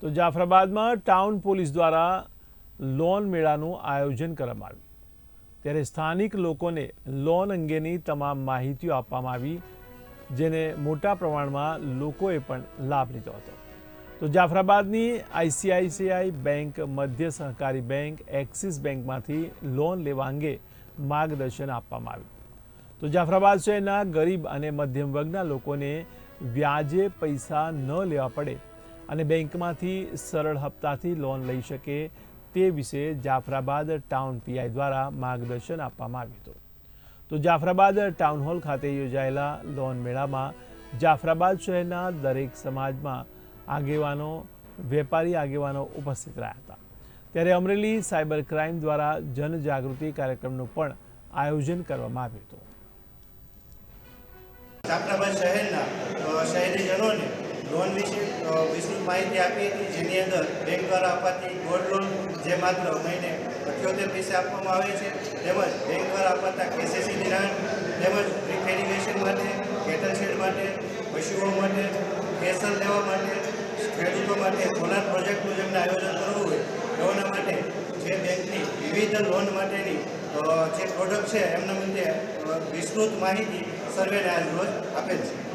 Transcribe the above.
તો જાફરાબાદમાં town police દ્વારા લોન મેળાનું આયોજન કરવામાં આવ્યું. ત્યારે સ્થાનિક લોકોને લોન અંગેની તમામ માહિતીઓ આપવામાં આવી, જેને મોટા પ્રમાણમાં લોકોએ પણ લાભ લીધો હતો. તો જાફરાબાદની આઈસીઆઈસીઆઈ બેંક, મધ્ય સહકારી બેંક, એક્સિસ બેંકમાંથી લોન લેવા અંગે માર્ગદર્શન આપવામાં આવ્યું. તો જાફરાબાદ શહેરના ગરીબ અને મધ્યમ વર્ગના લોકોને વ્યાજે પૈસા ન લેવા પડે અને બેંકમાંથી સરળ હપ્તાથી લોન લઈ શકે તે વિશે જાફરાબાદ ટાઉન પીઆઈ દ્વારા માર્ગદર્શન આપવામાં આવ્યું હતું. તો જાફરાબાદ ટાઉન હોલ ખાતે યોજાયેલા લોન મેળામાં જાફરાબાદ શહેરના દરેક સમાજમાં આગેવાનો, વેપારી આગેવાનો ઉપસ્થિત રહ્યા હતા. ત્યારે અમરેલી સાયબર ક્રાઇમ દ્વારા જનજાગૃતિ કાર્યક્રમનું પણ આયોજન કરવામાં આવ્યું હતું. જાફરાબાદ શહેરના શહેરીજનોને લોન વિશે વિસ્તૃત માહિતી આપી હતી, જેની અંદર બેંક દ્વારા અપાતી ગોલ્ડ લોન જે માત્ર મહિને અઠ્યોતેર પૈસા આપવામાં આવે છે, તેમજ બેંક દ્વારા અપાતા કેસીસી ધિરાણ તેમજ ડ્રીપ માટે કેટલ શેડ માટે, પશુઓ માટે, કેસર લેવા માટે, ખેડૂતો માટે સોલાર પ્રોજેક્ટનું જેમને આયોજન કરવું હોય તેઓના માટે જે બેંકની વિવિધ લોન માટેની જે પ્રોડક્ટ છે, એમના મુદ્દે વિસ્તૃત માહિતી સર્વેને આજ રોજ આપેલ છે.